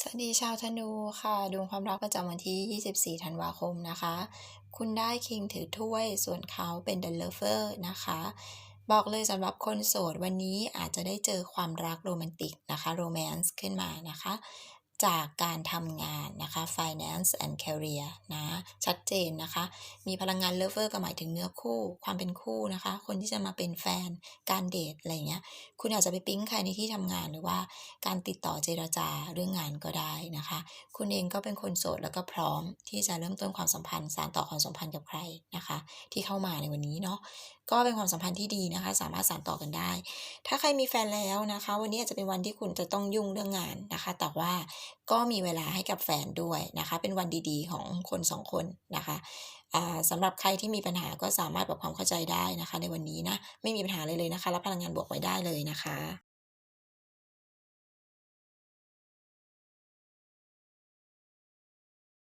สวัสดีชาวธนูค่ะดวงความรักประจำวันที่ 24 ธันวาคมนะคะ คุณได้คิงถือถ้วยส่วนเขาเป็นเดลเฟอร์นะคะ บอกเลยสำหรับคนโสดวันนี้อาจจะได้เจอความรักโรแมนติกนะคะโรแมนซ์ขึ้นมานะคะ จากการทำงานนะคะ finance and career นะ ชัดเจนนะคะ มีพลังงาน lover ก็หมายถึงเนื้อคู่ ความเป็นคู่นะคะ คนที่จะมาเป็นแฟน การเดทอะไรเงี้ย คุณอาจจะไปปิ๊งใครในที่ทำงานหรือว่าการติดต่อเจรจาเรื่องงานก็ได้นะคะ คุณเองก็เป็นคนโสดแล้วก็พร้อมที่จะเริ่มต้นความสัมพันธ์ สานต่อความสัมพันธ์กับใครนะคะ ที่เข้ามาในวันนี้เนาะก็เป็นความสัมพันธ์ที่ดีนะคะ สามารถสานต่อกันได้ ถ้าใครมีแฟนแล้วนะคะ วันนี้อาจจะเป็นวันที่คุณจะต้องยุ่งเรื่องงานนะคะ แต่ว่าก็มีเวลาให้กับแฟนด้วยนะคะ เป็นวันดีๆ ของคนสองคนนะคะอ่าสำหรับใครที่มีปัญหาก็สามารถปรับความเข้าใจได้นะคะ ในวันนี้นะ ไม่มีปัญหาเลยเลยนะคะ รับพลังงานบวกไว้ได้เลยนะคะ